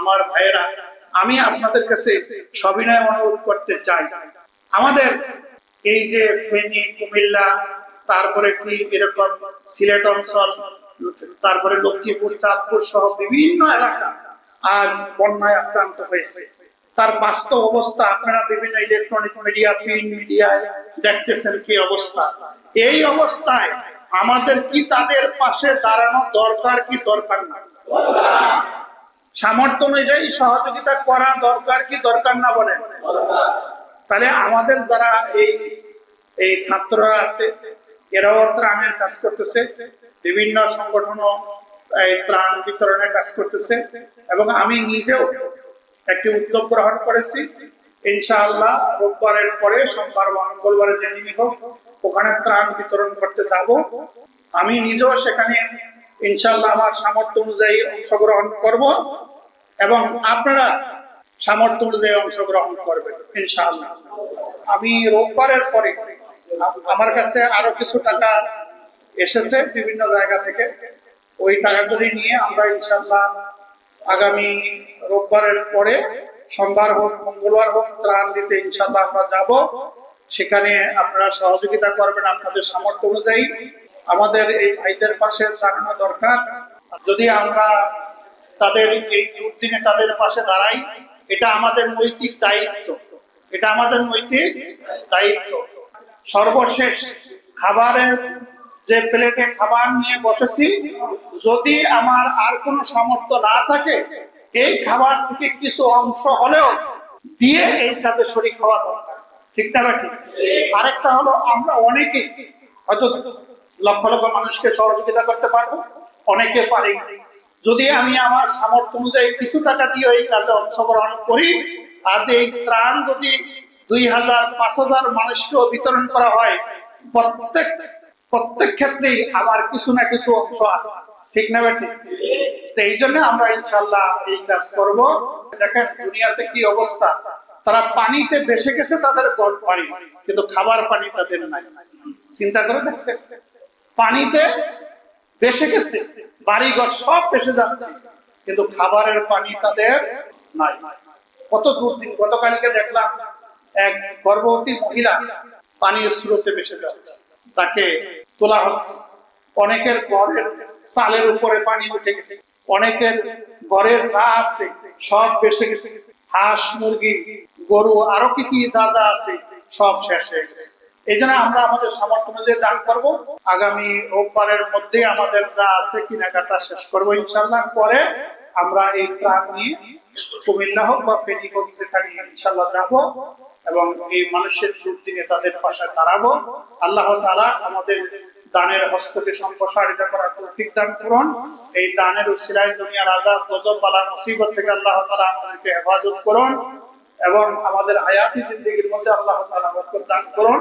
আমার ভাইয়েরা, আমি আপনাদের কাছে সবিনয় অনুরোধ করতে চাই। আমাদের এই যে ফেনী, কুমিল্লা, তারপরে কি এরকম সিলেট অঞ্চল, তারপরে লক্ষ্মীপুর, চাঁদপুর সহ বিভিন্ন এলাকা আজ বন্যায় আক্রান্ত হয়েছে। তার বাস্তব অবস্থা আপনারা বিভিন্ন ইলেকট্রনিক মিডিয়া প্রিন্ট মিডিয়ায় দেখতেছেন কি অবস্থা। এই অবস্থায় আমাদের কি তাদের পাশে দাঁড়ানো দরকার, কি দরকার না? সামর্থ্য অনুযায়ী সহযোগিতা করা দরকার কি দরকার না বলেন? তাহলে আমাদের যারা এই এই ছাত্ররা আছে, এরাও ত্রাণের কাজ করতেছে, বিভিন্ন সংগঠনও এই ত্রাণ বিতরণের কাজ করতেছে এবং আমি নিজেও একটি উদ্যোগ গ্রহণ করেছি। ইনশাআল্লাহ রোববারের পরে, সোমবার মঙ্গলবারে যেদিনই হোক, ওখানে ত্রাণ বিতরণ করতে যাব। আমি নিজেও সেখানে ইনশাআল্লাহ আমার সামর্থ্য অনুযায়ী অংশগ্রহণ করব এবং আপনারা সামর্থ্য অনুযায়ী অংশগ্রহণ করবেন, ইনশাআল্লাহ। আমি রোববারের পরে আমার কাছে আরও কিছু টাকা এসেছে বিভিন্ন জায়গা থেকে। ওই টাকাগুলি নিয়ে আমরা ইনশাল্লাহ আগামী রোববারের পরে সোমবার হোক, মঙ্গলবার হোক, ত্রাণ দিতে ইনশাল্লাহ আমরা যাব। সেখানে আপনারা সহযোগিতা করবেন আপনাদের সামর্থ্য অনুযায়ী। আমাদের এই ভাইদের পাশে দাঁড়ানো দরকার। যদি আমরা তাদের এই দুর্দিনে তাদের পাশে দাঁড়াই, এটা আমাদের নৈতিক দায়িত্ব। এটা আমাদের নৈতিক দায়িত্ব। সর্বশেষ খাবারের যে প্লেটে খাবার নিয়ে বসেছি, যদি আমার আর কোনো সামর্থ্য না থাকে, এই খাবার থেকে কিছু অংশ হলেও দিয়ে এই কাজে শরীর হওয়া দরকার। ঠিক না আরেকটা হলো, আমরা অনেকে হয়তো লক্ষ লক্ষ মানুষকে সহযোগিতা করতে পারব, অনেকে পারি। যদি আমি আমার সামর্থ্য অনুযায়ী কিছু টাকা দিয়ে এই কাজে অংশগ্রহণ করি আর এই ত্রাণ যদি দুই হাজার, পাঁচ হাজার মানুষকেও বিতরণ করা হয়, প্রত্যেক প্রত্যেক ক্ষেত্রেই আমার কিছু না কিছু অংশ আছে। ঠিক না ঠিক তো এই জন্য আমরা ইনশাল্লাহ এই কাজ করব। দেখেন দুনিয়াতে কি অবস্থা। তারা পানিতে বেসে গেছে তাদের কিন্তু খাবার পানি তাদের নাই। চিন্তা করে দেখছে পানিতে বেসে গেছে। বাড়িঘর সব বেসে যাচ্ছে। কিন্তু খাবারের পানি তাদের নাই। কত দুর্দিন, গতকালকে দেখলাম এক গর্ভবতী মহিলা পানির স্রোতে বেসে যাচ্ছে। তাকে তোলা হচ্ছে। অনেকের ঘরের চালের উপরে পানি উঠে গেছে। অনেকের ঘরে যা আছে সব বেসে গেছে। হাঁস, মুরগি, গরু, আরও কি কি যা যা আছে সব শেষ হয়ে গেছে। এই জন্য আমরা আমাদের সামর্থ্য অনুযায়ী দান করব। আগামী রোববারের মধ্যে আমাদের যা আছে কেনাকাটা শেষ করব ইনশাল্লাহ পরে আমরা এই ত্রাণ নিয়ে কুমিল্লা হোক বা ফেনী হোক, যেখানে ইনশাল্লাহ যাব এবং এই মানুষের দুর্দিনে তাদের পাশে দাঁড়াবো। আল্লাহ তাআলা আমাদের দানের হস্তকে সম্প্রসারিত করার তৌফিক দান করুন। এই দানের উসিলায় দুনিয়ার আজাব গজব, বালা, মুসিবত থেকে আল্লাহ তালা আমাদেরকে হেফাজত করুন এবং আমাদের আয়াতি জিন্দগির মধ্যে আল্লাহ তাআলা বরকত দান করুন।